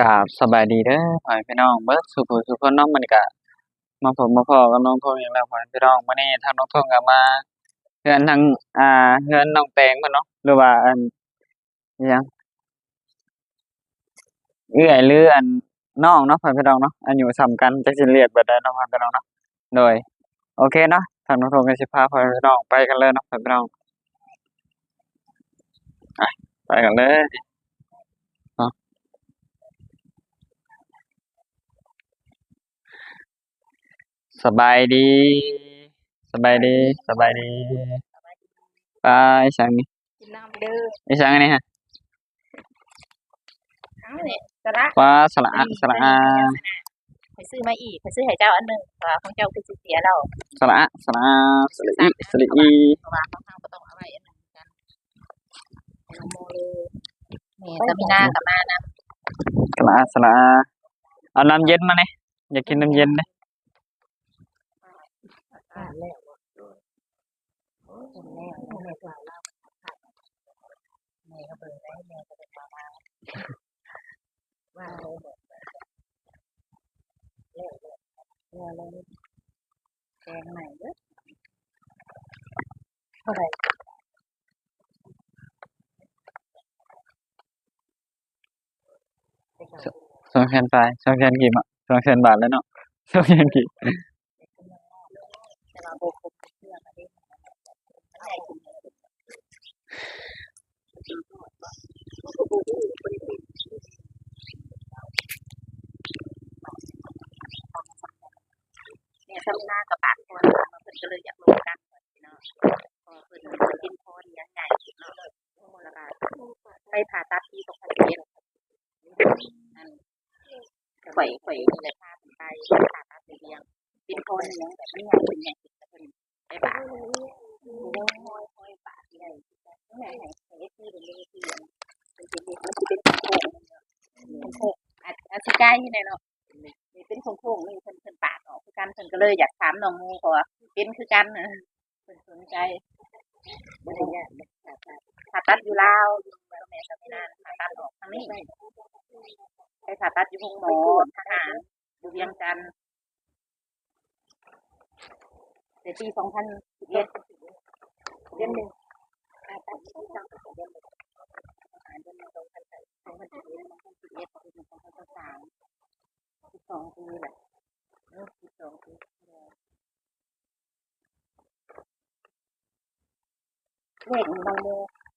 กาบสบายดีเด้อพ่อพี่น้องเบิดสุขสุขคนน้องมันก็มาผมมาพ่อกับน้องทงอีกแล้วพ่อพี่น้องมื้อนี้ทางน้องทงก็มาเฮือนทางอ่าเฮือนน้องแตงเพิ่นเนาะหรือว่าอันยังเอื้อยหรืออันน้องเนาะพ่อพี่น้องเนาะอายุส่ำกันจักสิเรียกแบบใดเนาะพ่อแม่พี่น้องเนาะโดย โอเคเนาะทางน้องทงก็สิพาพ่อพี่น้องไปกันเลยเนาะพ่อพี่น้องไปกันเลย สบายดี สบายดี สบายดีไปสังนี่กินน้ำเด้อไอ้สังอันนี่ฮะเอาเนี่ยสระว่าสละอะสละอาไปซื้อมาอีกไปซื้อให้เจ้าอันหนึ่งเพราะว่าของเจ้าคือสิเสียแล้วสละอะสละอาสละอีสละอีเพราะว่าของเราก็ต้องเอาไว้อันหนึ่งกันให้น้องโมเลยนี่จะมีหน้ากับมานะสละอะสละอาเอาน้ำเย็นมาเนี่ยอยากกินน้ำเย็นเนี่ย อ่าแล้วโอ้ยเห็นแล้วแม่ตัวเราแม่ก็เบิ่งได้แม่ก็เป็นมามาว่าเลยบอกแล้วแล้วแล้วเลยแกงใหม่เด้อเท่าไหร่สองแสนปลายสองแสนกี่มาสองแสนบาทแล้วเนาะสองแสนกี่ แต่ว่าโบกบเชื่อมาดิใหญ่ขึ้น เนี่ยถ้ามีหน้ากับปากคนมันเพิ่นก็เลยอยากลงกันเนาะพอเพิ่นกินพอดีใหญ่เนาะแล้วก็ไปผ่าตัดที่ตกพันเจ็ดอันข่อยข่อยนี่แหละพาไปผ่าตัดไปเลี้ยงกินพอเลี้ยงแบบไม่ใหญ่เป็นใหญ่เพิ่นไปปาก โอ้ยโอ้ยโอ้ยปากใหญ่ใหญ่ใหญ่ใหญ่ที่เป็นเลขที่เป็นเป็นเลขมันเป็นโค้งเป็นโค้งอาจอา จสิใกล้ที่ไหนเนาะนี่เป็นโค้งโค้งนี่เพิ่นเพิ่นปากออกคือกันเพิ่นก็เลยอยากถามน้องมูเขาว่าเป็นคือกันเพิ่นสนใจบ่ได้ยากผ่าตัดอยู่ลาวอยู่แม่สมินานผ่าตัดออกทางนี้ไปผ่าตัดอยู่ห้องหมอทหารอยู่เวียงจันทน์ในปี2011เอ็ดเดือนหนึ่งอาตัดสองครั้งต่อเดือนหนึ่ง อาเดือนหนึ่งสองพันสองพันสิบเอ็ดสองพันสิบเอ็ดสองพันสองพันสามสิบสองปีแหละเออสิบสองปีเลขน้องโม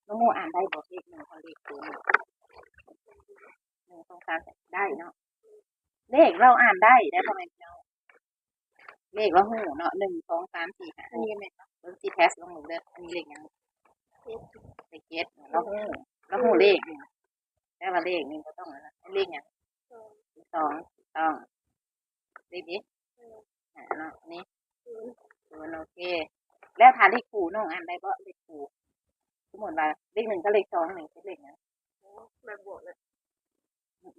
น้องโมอ่านได้บอกเลขหนึ่งขอเลขตัวหนึ่งหนึ่งสองสามได้เนาะเลขเราอ่านได้ได้ทำไมเนาะเลขเราหูเนาะหนึ่งสองสามสี่ห้าอันนี้ไม่เบิ่งสิแทสลงหนูเด้ออันนี้เลขยังเลขเจ็ดเราหู เราหูเลขนี่แต่ว่าเลขนี่บ่ต้องอันนั้นเลขหยังสองต้องเลขนี้อ่าเนาะนี่ศูนย์โอเค แล้วทานเลขคู่น้องอ่านได้บ่เลขคู่สมมติว่าเลขหนึ่งก็เลขสองหนึ่งเป็นเลขหยังแบบบวกเลย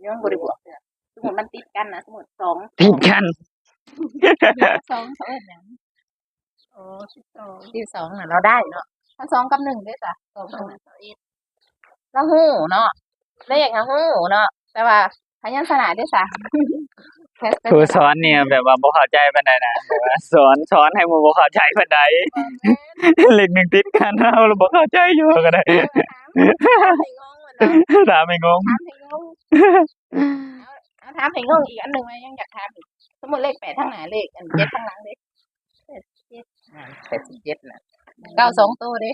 ยังบ่ได้บวกเด้อสมมติมันติดกันนะสมมติสองติดกันสองเขาเอิ้นหยังโอ้สิบสองสิบสองน่ะเราได้เนาะถ้าสองกับหนึ่งด้วยจ้ะสองกับหนึ่ง เราหูเนาะเลขอะหูเนาะแต่ว่าพยัญชนะด้วยจ้ะแค่เป็นครูสอนเนี่ยแบบว่าบ่เข้าใจปานใดนะแบบว่าสอนสอนให้หมู่บ่เข้าใจปานใดเลขหนึ่งติดกันเราบ่เข้าใจอยู่ก็ได้ถามให้งงถามให้งงเอาถามให้งงอีกอันหนึ่งไหมยังอยากถามอีกสมมติเลขแปดทั้งหน้าเลขอันเจ็ดทั้งหลังเลขแปดสิบเจ็ดอ่าแปดสิบเจ็ดนะเก้าสองตัวเด้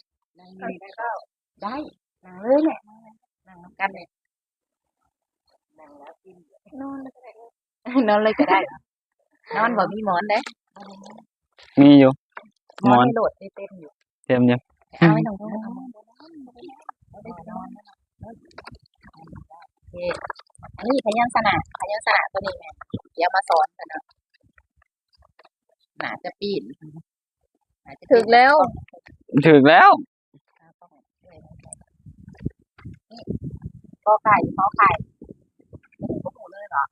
ได้นั่งเลยแหละ นั่งนำกันเลยนั่งแล้วกินนอนเลยก็ได้นอนเลยก็ได้นอนบ่มีหมอนเด้มีอยู่หมอนไม่โหลดได้เต้นอยู่เต็มอยู่เอาไว้ตรงนู้นเอาไว้ตรงนู้นโอเคอันนี้พยัญชนะพยัญชนะตัวนี้แม่เดี๋ยวมาสอนกันเนาะหนาจะปีนหนาจะปีนถึกแล้ว ถึกแล้ว ก็ไก่ก็ไข่โอ้โหเลยเหรอ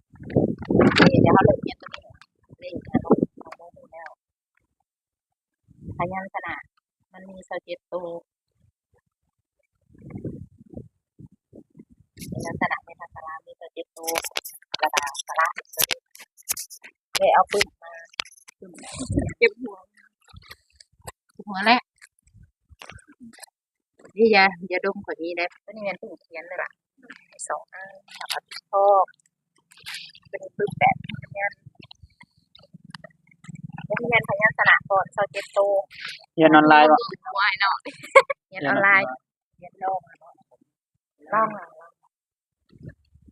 เคเดี๋ยวเขาเลิกเรียนตัวนี้เล่นขนมของโมโหแล้วพยัญชนะมันมีสเก็ตตัวพยัญชนะในภาษาลามีสเก็ตตัวกระดาษสาระเลยเอาปืนมาเก็บหัวหัวแหละนี่อย่าอย่าดมกว่านี้นะก็นี่ม่นตู้เขียนเลยล่ะ สองอันกับชอบเป็นปืนแบบเขียนเป็นเรียพยัญชนะก่อนเซาเจโตเรียนออนไลน์บ่วายเนาะเรียนออนไลน์เรียนโลกล่อง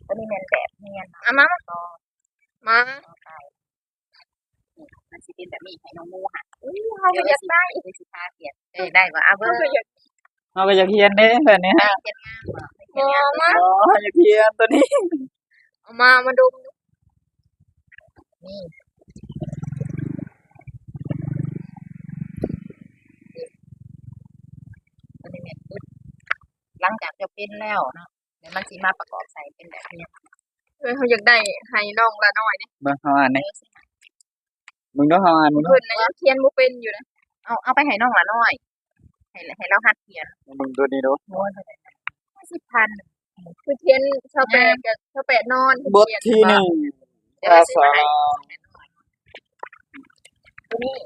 ก็นี่แม่นแบบเรียนอามามาไปมันสิเป็นแบบนี้ให้น้องมูค่ะเขาก็อยากได้เดี๋ยวสิพาเขียนเอ้ได้บ่อาเบอเขาร์ก็อากเฮาก็อยากเรียนเด้แบบนี้ฮะเขียนงามบ่ เขียมาอ๋ออยาเรียนตัวนี้ เอามามาดูนี่ก็นี่แม่นปึ๊ดหลังจากจะเป็นแล้วเนาะเดี๋ยวมันสิมาประกอบใส่เป็นแบบนี้เออเขาอยากได้ให้น้องละน้อยเนี่เบิ่งเฮาอ่านเอนี่อสิมึงต้องเฮาอ่านมึงต้องเพิ่นนะยังเขียนบ่เป็นอยู่นะเอาเอาไปให้น้องละน้อยให้ให้เราหัดเขียนมึงตัวนี้ดูโน้ตเท่าไหร่นะ สิบพันคือเขียนชาวแปดกับชาวแปดนอนบทที่หนึ่งเดี๋ยวภาซื้อษามาให้ตัวนี้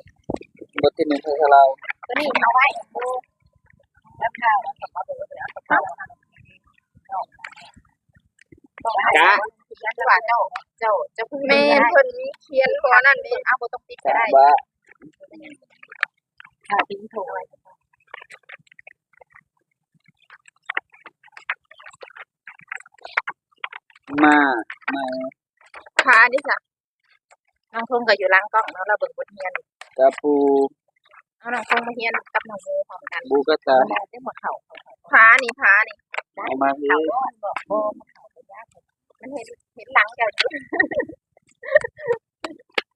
บทที่หนึ่งภาษาลาวตัวนี้เอาไว้ดูแล้วข้าวแล้วก็เอาไปเลยเอาไปข้าวจ้าจ้าเจ้าเจ้าเจ้าพูดแม่ไม่ได้เพิ่นเขียนบ่นั่นนี่เอาบ่ต้องติดก็ได้ว่าค่ะทิ้งโทรไว้ มามาขาดิจ้ะน้องทงก็อยู่หล้างกล้องเนาะเราเบิ่งบทเรียนกระปูเอาน้องทงมาเรียนกับน้องโมพร้อมกันบูกะตาได้หมดเข่าขานี่ขานี่เอามาที่เข่าบอกโบมันเข่าไปยากมันเห็นเห็นหลังเจ้าอยู่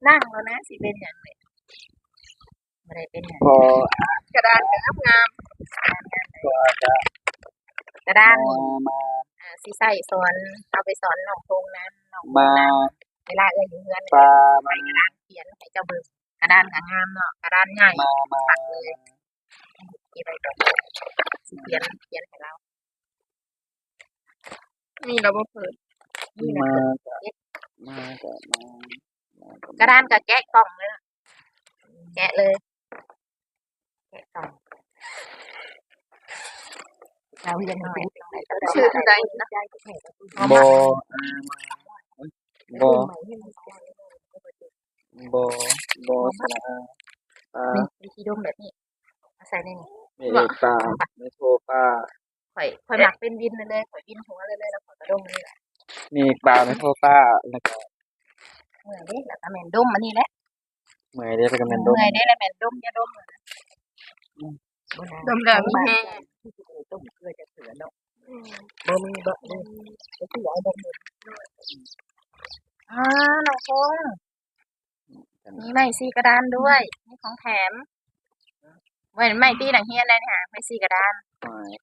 นั่งแล้วนะสิเป็นอย่างไรไม่ได้เป็นอย่างพอกระดานก็งามก็จะกระดานมามา อ่าสิใส่สอนเอาไปสอนน้องทงนั้นน้องมาเวลาเอื้อนอยู่เพื่อนปลามาใส่กระดานเขียนให้เจ้าเบิ่งกระดานก็งามเนาะกระดานใหญ่มามาปักเลยกี่ใบก่อนสิเขียนเขียนให้เราๆนี่เราบ่เปิดนี่นะมาเพิ่นกะมาก็มากระดานก็แกะกล่องเลยนะแกะเลยแกะกล่องเราเรียนหน่อย ชื่อเท่าใดนะโบอ่ามาโบโบโบสระอาปลาวิธีดมแบบนี้เอาใส่ในนี่ไม่เอกปลาไม่โทรปลาข่อยข่อยหมักเป็นวินเลยเลยข่อยวินหัวเลยเลยแล้วข่อยกระดมนี่แหละมีปลาไม่โทรปลาแล้วก็เมื่อยเด้แล้วก็แมนดมอันนี้แหละเมื่อยได้ไปกับแมนดมเมื่อยเด้แล้วแมนดมอย่าดมเลยนะ ดมแล้วมีแฮงที่จะต้มเกลือจะเสือเนาะบ่มีบ่มีก็คือเอาดมเลยอ่าน้องคงมีไม้ซีกระดานด้วยนี่ของแถมเว้นไม้ตีหนังเฮียนได้เนี่ยไม้ซีกระดาน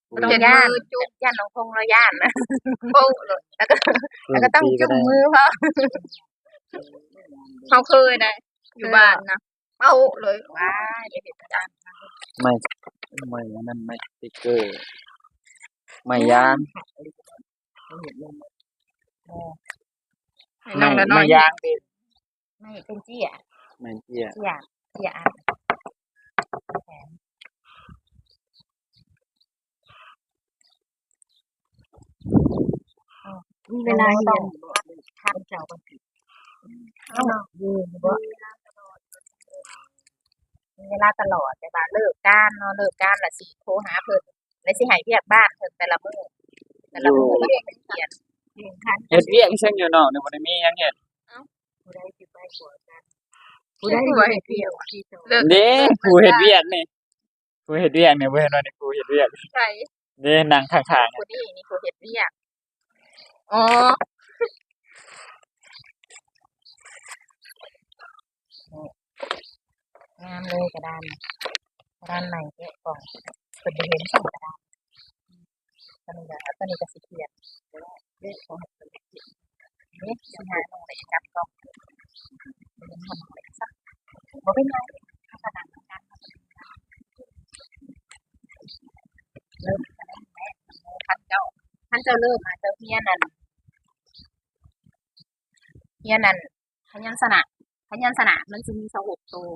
คุยต้องเจ็ดย่านมือจุ๊บย่านน้องคงเราย่านนะโป้เลยแล้วก็แล้วก็ต้องจุ่มมือเพราะเขาเคยได้อยู่บ้านนะเป้าเลยว้ายเดี๋ยวเดี๋ยวจ้าไม่ ไม่อันนั่นไม่สติ๊กเกอร์ ไม่ยางให้น้ไม่องละน้อไม่ยยางดิไม่เป็นเจี้ยไม่เจียเจี้ยเจี้ยอะแถมเวลาเรียนทำเจ้าบันทึกเอายืนบ่ มีเวลาตลอดแต่ว่าเลิกการเนาะเลิกการละสิโทรหาเพิ่นแล้วสิให้เรียกบ้านเพิ่นแต่ละมื้อแต่ละมื้อแล้วเพิ่นเขียนยืนคันเฮ็ดเวียกเช่นอยู่เนาะในบ่ได้มีหยังเฮ็ดผู้ใดสิไปกว่ากันผู้ใดสิไปเที่ยวที่เจ้าเลิกเด้ผู้เฮ็ดเวียกนี่ผู้เฮ็ดเวียกนี่บ่เห็นว่านี่ผู้เฮ็ดเวียกใส่เด้นั่งข้างๆผู้นี้นี่ผู้เฮ็ดเวียกอ๋อามเลยกระดานกระดานใหม่แกะกล่องเพิ่นได้เห็นสองกระดานตอนนี้ก็ตอนนี้ก็สิเขียนเลขของเพิ่นเขียนนี่สิหาลงไปจับกล่องเป็นทำอะไรสักบ่เป็นไรถ้าขนาดนั้นเริ่มกันแล้วแม่ท่านเจ้าท่านเจ้าเริ่มมาเจ้าเฮียนันเฮียนันพยัญชนะพยัญชนะมันจะมีสหกตัว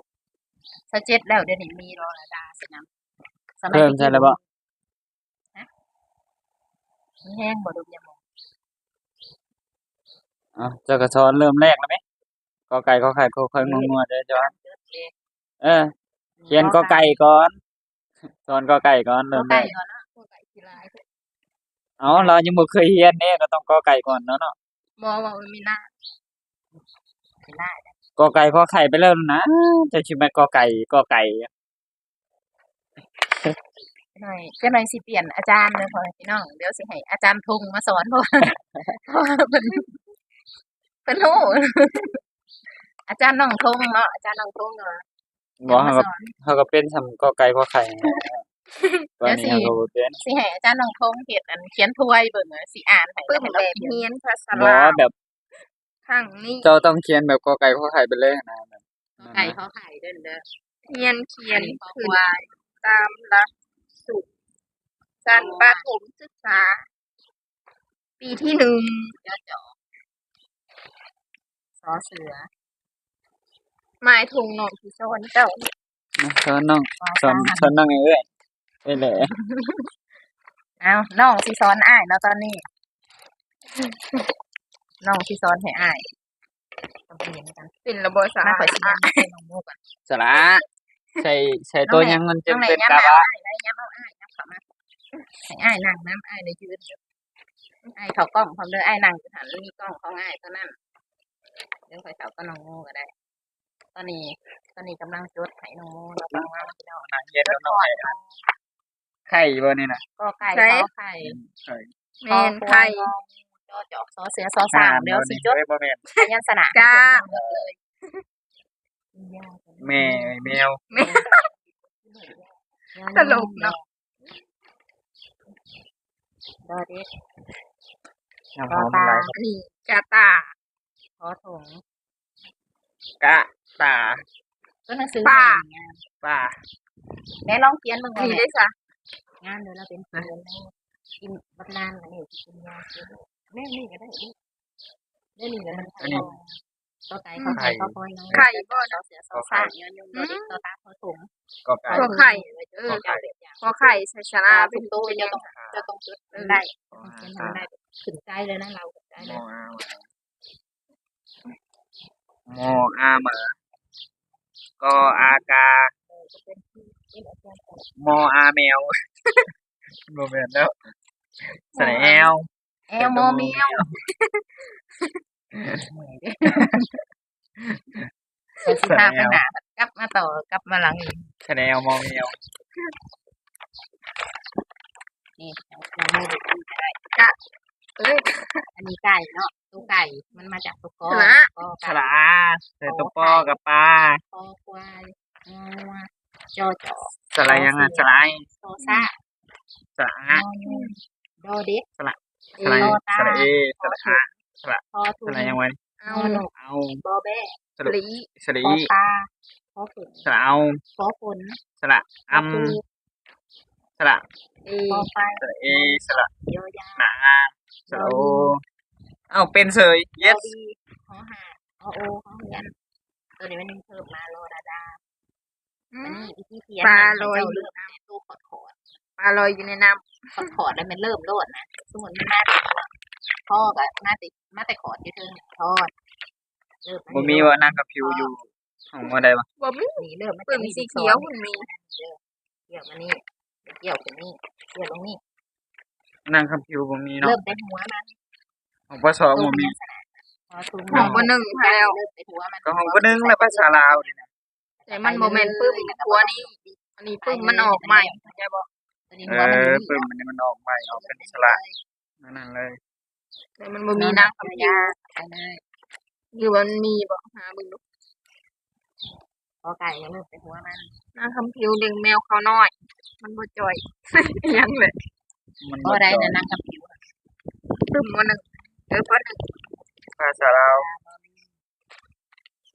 สเจ็ดแล้วเดี๋ยวนี้มีรอระดาสินะสยเพิ่มใช่แล้วบ่ฮะมันแห้งบ่ดมยามองอะเจ้าก็สอนเริ่มแรกแล้วไหมกอไก่ขอไข่ขอควายงองัวเด้อจ้ะเออเขียนกอไก่ก่อนสอนกอไก่ก่อนกเริ่อมแรไก่กก่อนเนาะกอไก่กีฬาเอาเรายังบ่เคยเรียนเด้ก็ต้องกอไก่ก่อนเนาะเนาะบ่ว่ามันมีหน้า กีฬากอไก่ขอไข่ไปแล้วนะจะสิแม่นกอไก่กอไก่หน่อยเจ้าหน่อยสิเปลี่ยนอาจารย์เลยพ่อแม่พี่น้องเดี๋ยวสิให้อาจารย์ทงมาสอนเพราะว่าเพราะว่าเพิ่นเพิ่นรู้อาจารย์น้องทงเนาะอาจารย์น้องทงเนาะบ่มาเฮาก็สอนเฮาก็เป็นสำกอไก่ขอไข่ตอนนี้เดี๋ยวสิเฮาก็บ่เป็นสิให้อาจารย์น้องทงเฮ็ดอันเขียนถ้วยเบิ่งอะสิอ่านให้ปึ้มให้แบเราบเขียนเฮียนภาษาบ่ลาวแบบ ข้างนี้เจ้าต้องเขียนแบบกอไก่ขอไข่ไปเลยนะแบบไก่เขาไข่เด้อเด้อเฮียนเขียนอันนี้ข้อขึ้นควายตามหลักสูตรการประถมศึกษา ปีที่หนึ่งยอจอสอเสือหมายถึงน้องที่สอนเจ้านะสอนน้องสอสอนสามสอนน้องเอ้ยเอ้ยแหละเอาน้องสิสอนอ้ายเนาะตอนนี้ น้องสิสอนให้อ้ายต้องเรียนกันเป็นระบบสามาขาข่อยสิยังให้น้องโมกันสระใส่ใส่ตัวยังมันจึน้องงไหนเป็นย้ำกะเอาวะอ้ายได้ย้ำเอาอ้ายย้ำเข้ามาให้อ้ายนั่งน้ำอ้ายในยืนอยู่อ้ายเขากล้องพร้อมเด้ออ้ายนั่งอยู่หันมีกล้องของอ้ายเท่านั้นเดี๋ยวข่อยเขาก็น้องโมก็ได้ ตอนนี้ ตอนนี้กำลังจดให้น้องโมเราฟังว่าพี่น้องนั่งเย็นกับน้องไอ้ไข่บ่นี่นะก็ไก่ขอไข่ ไข่ แม่นไท ยจอจอกซอเสือซอสามเดี๋ยวสิจดเอ้ยบ่แม่นพยัญชนะจ้าเลยแม่แมวตลกเนาะ ดอเด็กน้ำหอมอะไรอันนี้กาตาขอถงกะตาก็หนังสือป้างานป้าแม่ลองเขียนมึงอันไงนี้ได้จ้ะงานเดี๋ยวเราเป็นเพื่อนกินบักนานกันนี่กินยา แม่นี่ก็ได้ดิเรื่องนี้ก็มันก็ไก่เขาไข่เขาคอยน้องไข่บ่ซอเสือซอสามยอนยมดอเด็กซอตาขอถงก็ไก่ตัวไข่เออพอไข่ใส่ชนะเป็เป็นนตัตัววจะยังต้องจะต้องจดได้ต้องเขียนให้มันได้ถึงใจเลยนะเราใจโมเลยอาโมอาเหมอก็อากาโมอาแมวบ่แม่นแล้วสระแอล แอลโมเมียวแต่สิพาไปหนากลับมาต่อกลับมาหลังอีกสระแอลโมแมวนี่เราไม่ได้ดูได้เอ้ยอันนี้ไก่เนาะตัวไก่มันมาจากตัวกอชนะกอสไก่ระใส่ตัวปอกับปลาคอควายงัวจอจอสระยังอะสระไอโซซ่าสระงอยูโดเด็กสระ สระสระเอสระอาพอทุสนระยังไงเอางอหนกเอาบอแบ้สระหลีสระพออีปลาพอฝนสระเอาพอฝนสระพออัมปูสระเอพอไปสระเอสระโยยาหนาสระโอเอาเป็นเสยโย yes ดีพอหาพอโอพอเฮียนตัวนี้มันนึงเพิ่มมาโลดาดาอือันมนี้อีที่เขียนปลาให้ลอยเจ้าเริ่มแม่ตู้ขอดขอด ปลาลอยอยู่ในน้ขอดขอดแล้วมันเริ่มโลดนะสมมติมันมาติดพ่อกับมาติดมาแต่ขอดอยู่เทิงทอดเริ่มบ่มีว่านั่งกับผิวอยู่ของบ่ได้บ่ำบ่มีนี่เริ่มมันเปิ่จะมมีสีสีเขีเขียยววมันมีเกี่ยวมานี่เกี่ยวขึ้นนี่เกี่ยวลงนี่นั่งกับผิวบ่มีเนาะเริ่มแต่หัวมันของภาษาบ่มี พอทุ่มของบ่หนึ่งพาแล้ว เริ่มแต่หัวมันก็ของบ่นึงแล้วภาษาลาวนี่นะแต่มันบ่แม่นปึ้มหัวนี่อันนี้ปึ้มมันออกใหม่เข้าใจบ่ ตัวนี้เอหัวมันอนี่ปึ้มมันนี่มันออกใหม่ออกเป็นสระนั่นเลยแต่มันบ่มีนางธรรมคำยาดาไปเลยหรือว่ามันมีบ่หาเบิ่งดูพอไก่ก็เริ่มแต่หัวมันนางคำผิวเลี้ยงแมวเขาน้อย มันบ่จ่อยยังเลยมันพอได้นะนางกับผิวปึ้มบ่หนึ่งเออพอหนึ่งภาษาลาว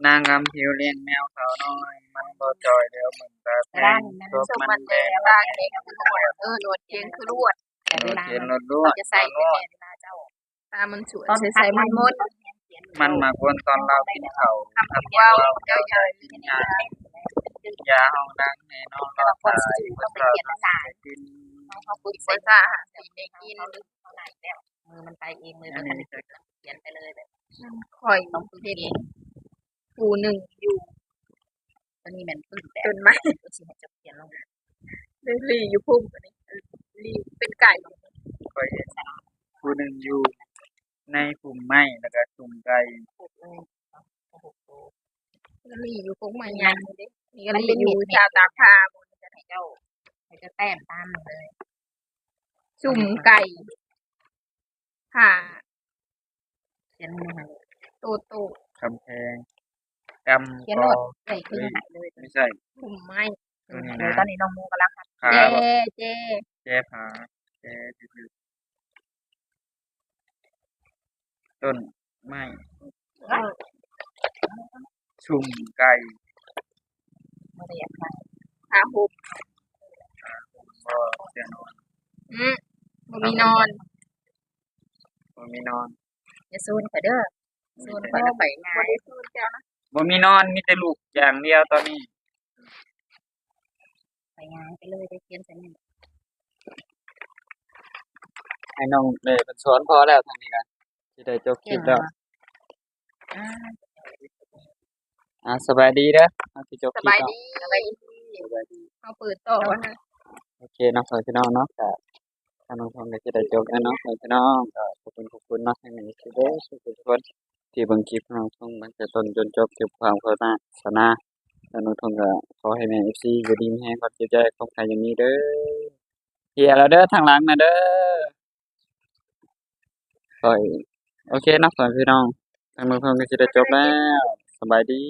นางกำผิวเลี้ยงแมวเขาน้อย มันบ่จอยเดียวเหมือนตาแพด้างนนั้นตัวสมมัมันนแดแดงงลายเล็กคือลวดเออลวดเองคือลวดแต่เวลาเขียนเรารถด้วยจะใส่ไปแม่เวลาเจ้าตามันสวยตอนใส่ใส่มันมดเขียนมันมากวนตอนเรากินข้าวคำพูดเว้าเจ้าใหญ่ยายาห้องนั่งให้นอนรอตายบ่ชอบกินเขาฝึกภาษาหาสิได้กินเท่าไหร่แล้วมือมันไปเองมือมันเขียนไปเลยแบบข่อยเฮ็ด ผู้หนึ่งอยู่ตอนนี้มันปื้นแบจบนมาสิจะเขียนลงได้ลีอยู่พุ่มอันนี้ลีเป็นไก่คอยเห็นผู้หนึ่งอยู่ ในกลุ่มไม้แล้วก็กลุ่มไก่พูดเลยโอ้โหลีอยู่พุ่มมายังนี่ก็ลีอยู่ชาวตากผ้าบนจะให้เจ้าให้เจ้าแต้มตามเลย จุ่มไก่ผ่าเขียนมือให้โตโตกำแพง กำเขียนกโนอดใส่ขึ้นหายเลยไม่ใช่พุ่มไม้ตัวนี้เดี๋ยนะวตอนนี้น้องมูกำลังหัดขาเจบ่เจแก้ผาแก้ดื้อๆต้นไม้ชุมไก่ไม่ได้อยากมาหาหุบบ่เสียนอนอืมบ่มีนอนบ่มีนอนจะซูนไปเด้อซูนไปแล้วไปงาบ่นได้สู้เจ้านะ บ่มีนอนมีแต่ลูกอย่างเดียวตอนนี้ ไปงานไปเลยได้เขียนใส่นี่ให้น้องเลยเพิ่นสอนพอแล้วทางนี้ก็สิได้จบคลิปแล้วอ่าอ่าสบายดีเด้อเอาสิจบสคลิปบายแล้วดีสบายดีเอาเปิดต่อวะนะโอเคเนาะสวัสดีน้องเนาะก็ทางน้องทองก็สิได้จบแล้วเนาะสวัสดีน้องก็ขอบคุณขอบคุณเนาะให้แม่สิเด้อทุกคน ที่บางคลิปน้องทงมันจะต้นจนจบเก็บความเข้าหน้าสนาแล้วน้องทงก็ขอให้แม่เอฟซีอยู่ดีมีแรงก็เจ็บใจของใครอย่างนี้เด้อเฮียแล้วเด้อทางหลังนะเด้อโอ้ยโอเคนาะสวัสดีน้องทางมืองทองก็จะได้จบแล้วสบายดี